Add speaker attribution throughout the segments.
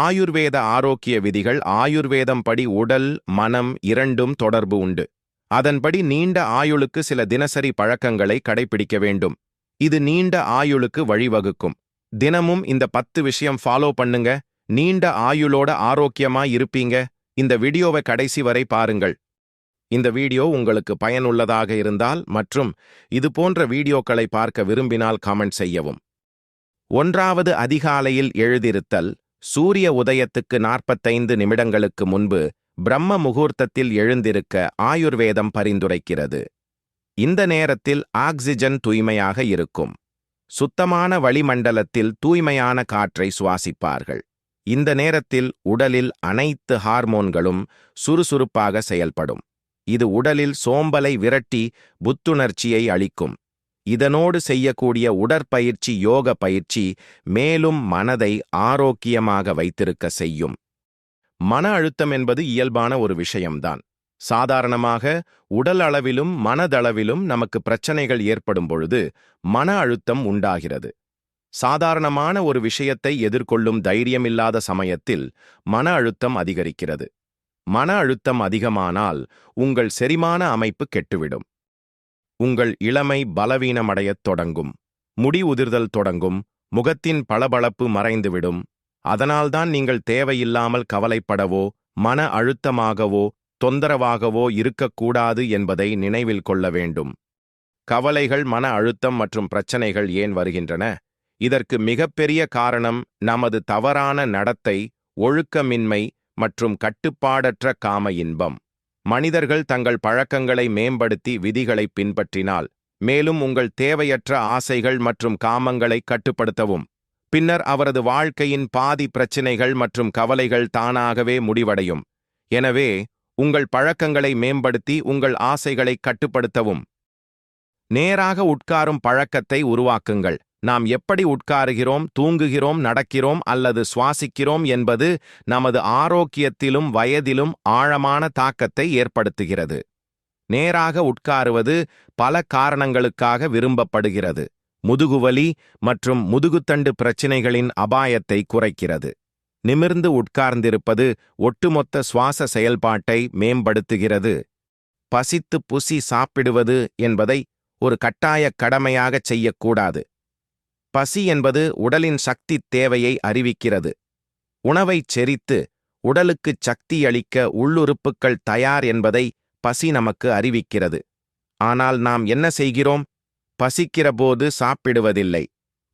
Speaker 1: ஆயுர்வேத ஆரோக்கிய விதிகள் ஆயுர்வேதம் படி உடல் மனம் இரண்டும் தொடர்பு உண்டு. அதன்படி நீண்ட ஆயுளுக்கு சில தினசரி பழக்கங்களை கடைபிடிக்க வேண்டும். இது நீண்ட ஆயுளுக்கு வழிவகுக்கும். தினமும் இந்த பத்து விஷயம் ஃபாலோ பண்ணுங்க. நீண்ட ஆயுளோட ஆரோக்கியமா இருப்பீங்க. இந்த வீடியோவை கடைசி வரை பாருங்கள். இந்த வீடியோ உங்களுக்கு பயனுள்ளதாக இருந்தால் மற்றும் இது போன்ற வீடியோக்களை பார்க்க விரும்பினால் கமெண்ட் செய்யவும். ஒன்றாவது அதிகாலையில் எழுதிருத்தல் சூரிய உதயத்துக்கு நாற்பத்தைந்து நிமிடங்களுக்கு முன்பு பிரம்ம முகூர்த்தத்தில் எழுந்திருக்க ஆயுர்வேதம் பரிந்துரைக்கிறது. இந்த நேரத்தில் ஆக்சிஜன் தூய்மையாக இருக்கும். சுத்தமான வளிமண்டலத்தில் தூய்மையான காற்றை சுவாசிப்பார்கள். இந்த நேரத்தில் உடலில் அனைத்து ஹார்மோன்களும் சுறுசுறுப்பாக செயல்படும். இது உடலில் சோம்பலை விரட்டி புத்துணர்ச்சியை அளிக்கும். இதனோடு செய்யக்கூடிய உடற்பயிற்சி யோக பயிற்சி மேலும் மனதை ஆரோக்கியமாக வைத்திருக்க செய்யும். மன அழுத்தம் என்பது இயல்பான ஒரு விஷயம்தான். சாதாரணமாக உடல் அளவிலும் மனதளவிலும் நமக்கு பிரச்சனைகள் ஏற்படும் பொழுது மன அழுத்தம் உண்டாகிறது. சாதாரணமான ஒரு விஷயத்தை எதிர்கொள்ளும் தைரியமில்லாத சமயத்தில் மன அழுத்தம் அதிகரிக்கிறது. மன அழுத்தம் அதிகமானால் உங்கள் செரிமான அமைப்பு கெட்டுவிடும். உங்கள் இளமை பலவீனமடையத் தொடங்கும். முடி உதிர்தல் தொடங்கும். முகத்தின் பளபளப்பு மறைந்துவிடும். அதனால்தான் நீங்கள் தேவையில்லாமல் கவலைப்படவோ மன அழுத்தமாகவோ தொந்தரவாகவோ இருக்கக்கூடாது என்பதை நினைவில் கொள்ள வேண்டும். கவலைகள் மன அழுத்தம் மற்றும் பிரச்சனைகள் ஏன் வருகின்றன? இதற்கு மிகப்பெரிய காரணம் நமது தவறான நடத்தை ஒழுக்கமின்மை மற்றும் கட்டுப்பாடற்ற காம இன்பம். மனிதர்கள் தங்கள் பழக்கங்களை மேம்படுத்தி விதிகளை பின்பற்றினால் மேலும் உங்கள் தேவையற்ற ஆசைகள் மற்றும் காமங்களை கட்டுப்படுத்தவும். பின்னர் அவரது வாழ்க்கையின் பாதி பிரச்சினைகள் மற்றும் கவலைகள் தானாகவே முடிவடையும். எனவே உங்கள் பழக்கங்களை மேம்படுத்தி உங்கள் ஆசைகளை கட்டுப்படுத்தவும். நேராக உட்காரும் பழக்கத்தை உருவாக்குங்கள். நாம் எப்படி உட்காருகிறோம் தூங்குகிறோம் நடக்கிறோம் அல்லது சுவாசிக்கிறோம் என்பது நமது ஆரோக்கியத்திலும் வயதிலும் ஆழமான தாக்கத்தை ஏற்படுத்துகிறது. நேராக உட்காருவது பல காரணங்களுக்காக விரும்பப்படுகிறது. முதுகுவலி மற்றும் முதுகுத்தண்டு பிரச்சினைகளின் அபாயத்தை குறைக்கிறது. நிமிர்ந்து உட்கார்ந்திருப்பது ஒட்டுமொத்த சுவாச செயல்பாட்டை மேம்படுத்துகிறது. பசித்து புசி சாப்பிடுவது என்பதை ஒரு கட்டாய கடமையாகச் செய்யக்கூடாது. பசி என்பது உடலின் சக்தி தேவையை அறிவிக்கிறது. உணவைச் செரித்து உடலுக்குச் சக்தியளிக்க உள்ளுறுப்புக்கள் தயார் என்பதை பசி நமக்கு அறிவிக்கிறது. ஆனால் நாம் என்ன செய்கிறோம்? பசிக்கிற போது சாப்பிடுவதில்லை.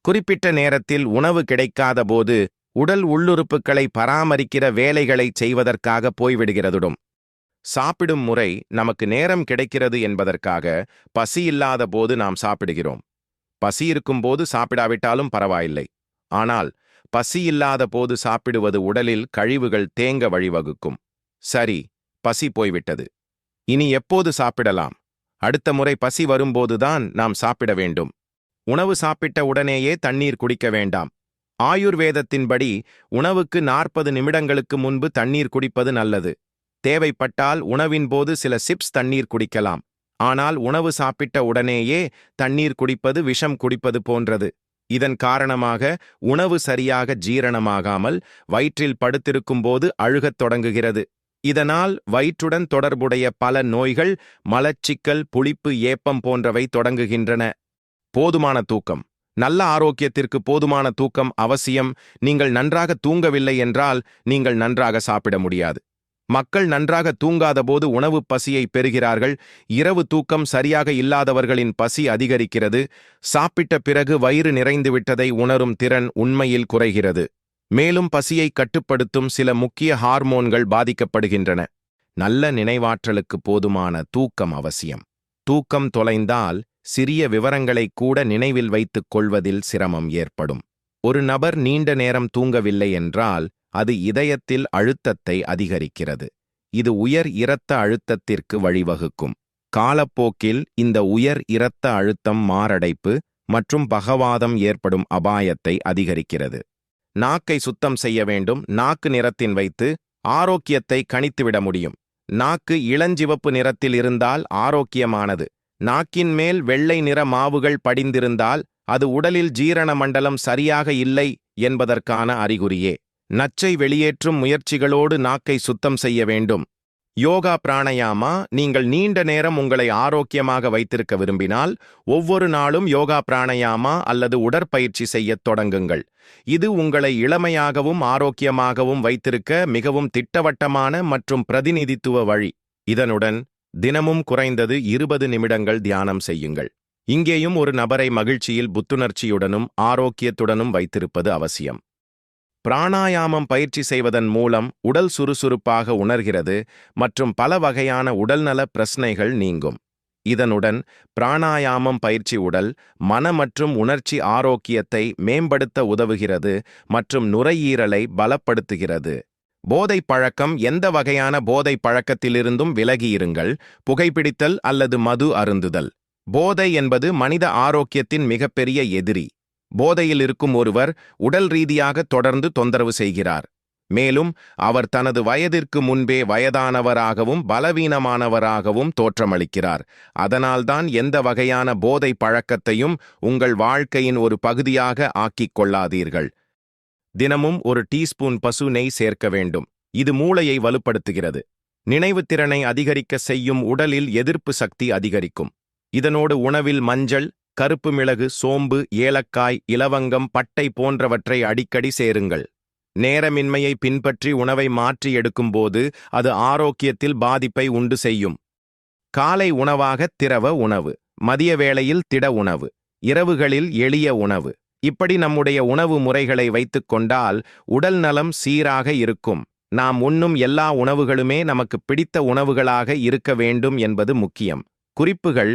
Speaker 1: குறிப்பிட்ட நேரத்தில் உணவு கிடைக்காத போது உடல் உள்ளுறுப்புகளை பராமரிக்கிற வேலைகளைச் செய்வதற்காக போய்விடுகிறதுடும். சாப்பிடும் முறை நமக்கு நேரம் கிடைக்கிறது என்பதற்காக பசி இல்லாத போது நாம் சாப்பிடுகிறோம். பசி இருக்கும்போது சாப்பிடாவிட்டாலும் பரவாயில்லை. ஆனால் பசி இல்லாத போது சாப்பிடுவது உடலில் கழிவுகள் தேங்க வழிவகுக்கும். சரி பசி போய்விட்டது. இனி எப்போது சாப்பிடலாம்? அடுத்த முறை பசி வரும்போதுதான் நாம் சாப்பிட வேண்டும். உணவு சாப்பிட்ட உடனேயே தண்ணீர் குடிக்க வேண்டாம். ஆயுர்வேதத்தின்படி உணவுக்கு நாற்பது நிமிடங்களுக்கு முன்பு தண்ணீர் குடிப்பது நல்லது. தேவைப்பட்டால் உணவின் போது சில சிப்ஸ் தண்ணீர் குடிக்கலாம். ஆனால் உணவு சாப்பிட்ட உடனேயே தண்ணீர் குடிப்பது விஷம் குடிப்பது போன்றது. இதன் காரணமாக உணவு சரியாக ஜீரணமாகாமல் வயிற்றில் படுத்திருக்கும்போது அழுகத் தொடங்குகிறது. இதனால் வயிற்றுடன் தொடர்புடைய பல நோய்கள் மலச்சிக்கல் புளிப்பு ஏப்பம் போன்றவை தொடங்குகின்றன. போதுமான தூக்கம். நல்ல ஆரோக்கியத்திற்கு போதுமான தூக்கம் அவசியம். நீங்கள் நன்றாக தூங்கவில்லை என்றால் நீங்கள் நன்றாக சாப்பிட முடியாது. மக்கள் நன்றாக தூங்காதபோது உணவு பசியை பெறுகிறார்கள். இரவு தூக்கம் சரியாக இல்லாதவர்களின் பசி அதிகரிக்கிறது. சாப்பிட்ட பிறகு வயிறு நிறைந்துவிட்டதை உணரும் திறன் உண்மையில் குறைகிறது. மேலும் பசியை கட்டுப்படுத்தும் சில முக்கிய ஹார்மோன்கள் பாதிக்கப்படுகின்றன. நல்ல நினைவாற்றலுக்கு போதுமான தூக்கம் அவசியம். தூக்கம் தொலைந்தால் சிறிய விவரங்களை கூட நினைவில் வைத்துக் கொள்வதில் சிரமம் ஏற்படும். ஒரு நபர் நீண்ட நேரம் தூங்கவில்லை என்றால் அது இதயத்தில் அழுத்தத்தை அதிகரிக்கிறது. இது உயர் இரத்த அழுத்தத்திற்கு வழிவகுக்கும். காலப்போக்கில் இந்த உயர் இரத்த அழுத்தம் மாரடைப்பு மற்றும் பகவாதம் ஏற்படும் அபாயத்தை அதிகரிக்கிறது. நாக்கை சுத்தம் செய்ய வேண்டும். நாக்கு நிறத்தின் வைத்து ஆரோக்கியத்தை கணித்துவிட முடியும். நாக்கு இளஞ்சிவப்பு நிறத்தில் இருந்தால் ஆரோக்கியமானது. நாக்கின் மேல் வெள்ளை நிற மாவுகள் படிந்திருந்தால் அது உடலில் ஜீரண மண்டலம் சரியாக இல்லை என்பதற்கான அறிகுறியே. நச்சை வெளியேற்றும் முயற்சிகளோடு நாக்கை சுத்தம் செய்ய வேண்டும். யோகா பிராணயாமா நீங்கள் நீண்ட நேரம் உங்களை ஆரோக்கியமாக வைத்திருக்க விரும்பினால் ஒவ்வொரு நாளும் யோகா பிராணயாமா அல்லது உடற்பயிற்சி செய்யத் தொடங்குங்கள். இது உங்களை இளமையாகவும் ஆரோக்கியமாகவும் வைத்திருக்க மிகவும் திட்டவட்டமான மற்றும் பிரதிநிதித்துவ வழி. இதனுடன் தினமும் குறைந்தது இருபது நிமிடங்கள் தியானம் செய்யுங்கள். இங்கேயும் ஒரு நபரை மகிழ்ச்சியில் புத்துணர்ச்சியுடனும் ஆரோக்கியத்துடனும் வைத்திருப்பது அவசியம். பிராணாயாமம் பயிற்சி செய்வதன் மூலம் உடல் சுறுசுறுப்பாக உணர்கிறது மற்றும் பல வகையான உடல்நல பிரச்சனைகள் நீங்கும். இதனுடன் பிராணாயாமம் பயிற்சி உடல் மன மற்றும் உணர்ச்சி ஆரோக்கியத்தை மேம்படுத்த உதவுகிறது மற்றும் நுரையீரலை பலப்படுத்துகிறது. போதை பழக்கம் எந்த வகையான போதை பழக்கத்திலிருந்தும் விலகியிருங்கள் புகைப்பிடித்தல் அல்லது மது அருந்துதல். போதை என்பது மனித ஆரோக்கியத்தின் மிகப்பெரிய எதிரி. போதையில் இருக்கும் ஒருவர் உடல் ரீதியாக தொடர்ந்து தொந்தரவு செய்கிறார். மேலும் அவர் தனது வயதிற்கு முன்பே வயதானவராகவும் பலவீனமானவராகவும் தோற்றமளிக்கிறார். அதனால்தான் எந்த வகையான போதை பழக்கத்தையும் உங்கள் வாழ்க்கையின் ஒரு பகுதியாக ஆக்கிக் கொள்ளாதீர்கள். தினமும் ஒரு டீஸ்பூன் பசு நெய் சேர்க்க வேண்டும். இது மூளையை வலுப்படுத்துகிறது. நினைவுத்திறனை அதிகரிக்க செய்யும் உடலில் எதிர்ப்பு சக்தி அதிகரிக்கும். இதனோடு உணவில் மஞ்சள் கருப்பு மிளகு சோம்பு ஏலக்காய் இலவங்கம் பட்டை போன்றவற்றை அடிக்கடி சேருங்கள். நேரமின்மையை பின்பற்றி உணவை மாற்றி எடுக்கும்போது அது ஆரோக்கியத்தில் பாதிப்பை உண்டு செய்யும். காலை உணவாக திரவ உணவு மதிய வேளையில் திட உணவு இரவுகளில் எளிய உணவு. இப்படி நம்முடைய உணவு முறைகளை வைத்துக்கொண்டால் உடல் நலம் சீராக இருக்கும். நாம் உண்ணும் எல்லா உணவுகளுமே நமக்கு பிடித்த உணவுகளாக இருக்க வேண்டும் என்பது முக்கியம். குறிப்புகள்